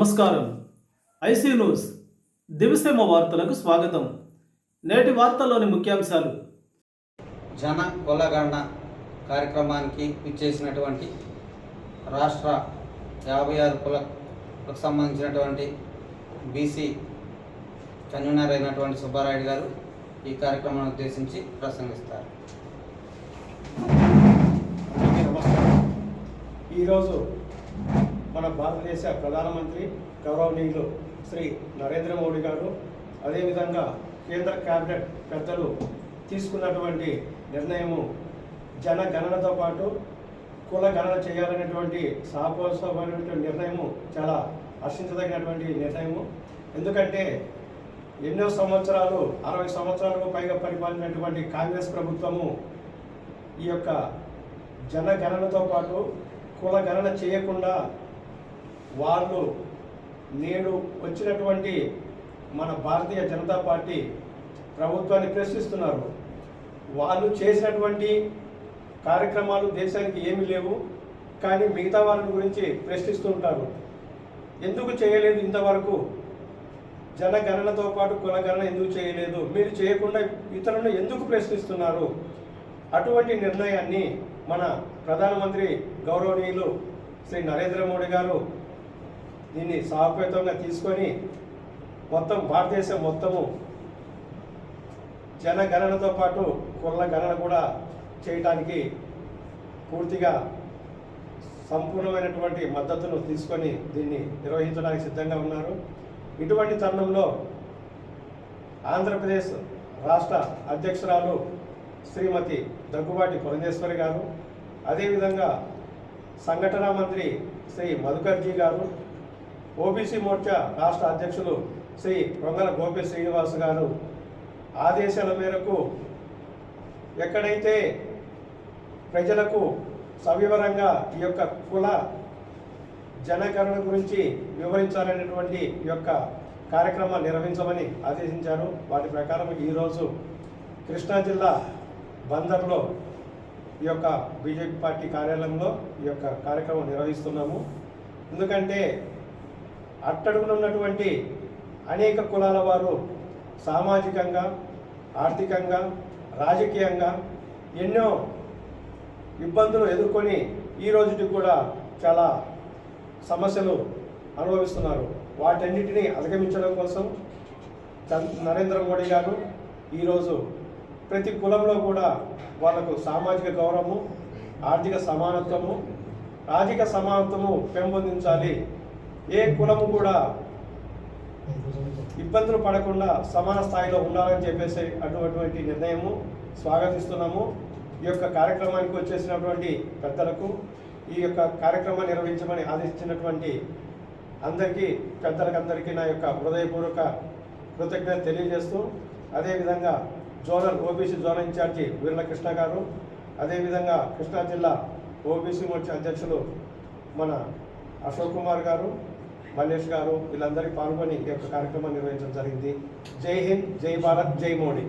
నమస్కారం. IC news. దివిసేమ వార్తలకు స్వాగతం. నేటి వార్తల్లోని ముఖ్యాంశాలు. జన కులగణన కార్యక్రమానికి ఇచ్చేసినటువంటి రాష్ట్ర యాభై ఆరు కులకు సంబంధించినటువంటి బీసీ కన్వీనర్ అయినటువంటి సుబ్బారాయుడు గారు ఈ కార్యక్రమాన్ని ఉద్దేశించి ప్రసంగిస్తారు. నమస్కారం. ఈరోజు మన భారతదేశ ప్రధానమంత్రి గౌరవనీయులు శ్రీ నరేంద్ర మోడీ గారు అదేవిధంగా కేంద్ర క్యాబినెట్ పెద్దలు తీసుకున్నటువంటి నిర్ణయము జనగణనతో పాటు కుల గణన చేయాలనేటువంటి సాహసమైనటువంటి నిర్ణయము చాలా హర్షించదగినటువంటి నిర్ణయము. ఎందుకంటే ఎన్నో సంవత్సరాలు అరవై సంవత్సరాలకు పైగా పరిపాలినటువంటి కాంగ్రెస్ ప్రభుత్వము ఈ యొక్క జనగణనతో పాటు కుల గణన చేయకుండా వాళ్ళు నేడు వచ్చినటువంటి మన భారతీయ జనతా పార్టీ ప్రభుత్వాన్ని ప్రశ్నిస్తున్నారు. వాళ్ళు చేసినటువంటి కార్యక్రమాలు దేశానికి ఏమీ లేవు కానీ మిగతా వాళ్ళ గురించి ప్రశ్నిస్తూ ఉంటారు. ఎందుకు చేయలేదు ఇంతవరకు? జనగణనతో పాటు కులగణన ఎందుకు చేయలేదు? మీరు చేయకుండా ఇతరులను ఎందుకు ప్రశ్నిస్తున్నారు? అటువంటి నిర్ణయాన్ని మన ప్రధానమంత్రి గౌరవనీయులు శ్రీ నరేంద్ర మోడీ గారు దీన్ని సాపేతంగా తీసుకొని మొత్తం భారతదేశం మొత్తము జనగణనతో పాటు కుల గణన కూడా చేయటానికి పూర్తిగా సంపూర్ణమైనటువంటి మద్దతును తీసుకొని దీన్ని నిర్వహించడానికి సిద్ధంగా ఉన్నారు. ఇటువంటి తరుణంలో ఆంధ్రప్రదేశ్ రాష్ట్ర అధ్యక్షురాలు శ్రీమతి దగ్గుబాటి పురంధేశ్వరి గారు అదేవిధంగా సంఘటనా మంత్రి శ్రీ మధుకర్జీ గారు ఓబీసీ మోర్చా రాష్ట్ర అధ్యక్షులు శ్రీ రొంగల గోపి శ్రీనివాస్ గారు ఆదేశాల మేరకు ఎక్కడైతే ప్రజలకు సవివరంగా ఈ యొక్క కుల జనగణన గురించి వివరించాలనేటువంటి ఈ యొక్క కార్యక్రమాన్ని నిర్వహించమని ఆదేశించారు. వాటి ప్రకారం ఈరోజు కృష్ణా జిల్లా బందర్లో ఈ యొక్క బీజేపీ పార్టీ కార్యాలయంలో ఈ యొక్క కార్యక్రమం నిర్వహిస్తున్నాము. ఎందుకంటే అట్టడుగున ఉన్నటువంటి అనేక కులాల వారు సామాజికంగా ఆర్థికంగా రాజకీయంగా ఎన్నో ఇబ్బందులు ఎదుర్కొని ఈ రోజుకి కూడా చాలా సమస్యలు అనుభవిస్తున్నారు. వాటన్నిటిని అధిగమించడం కోసం నరేంద్ర మోడీ గారు ఈరోజు ప్రతి కులంలో కూడా వాళ్ళకు సామాజిక గౌరవము ఆర్థిక సమానత్వము రాజకీయ సమానత్వము పెంపొందించాలి ఏ కులము కూడా ఇబ్బందులు పడకుండా సమాన స్థాయిలో ఉండాలని చెప్పేసి అటువంటి నిర్ణయము స్వాగతిస్తున్నాము. ఈ యొక్క కార్యక్రమానికి వచ్చేసినటువంటి పెద్దలకు ఈ యొక్క కార్యక్రమాన్ని నిర్వహించమని ఆదేశించినటువంటి అందరికీ పెద్దలకందరికీ నా యొక్క హృదయపూర్వక కృతజ్ఞత తెలియజేస్తూ అదేవిధంగా zonal OBC zonal incharge Veerla Krishna గారు అదేవిధంగా కృష్ణా జిల్లా ఓబీసీ మోర్చా అధ్యక్షులు మన అశోక్ కుమార్ గారు మల్లేష్ గారు వీళ్ళందరికీ పాల్గొని ఈ యొక్క కార్యక్రమం నిర్వహించడం జరిగింది. జై హింద్ జై భారత్ జై మోడీ.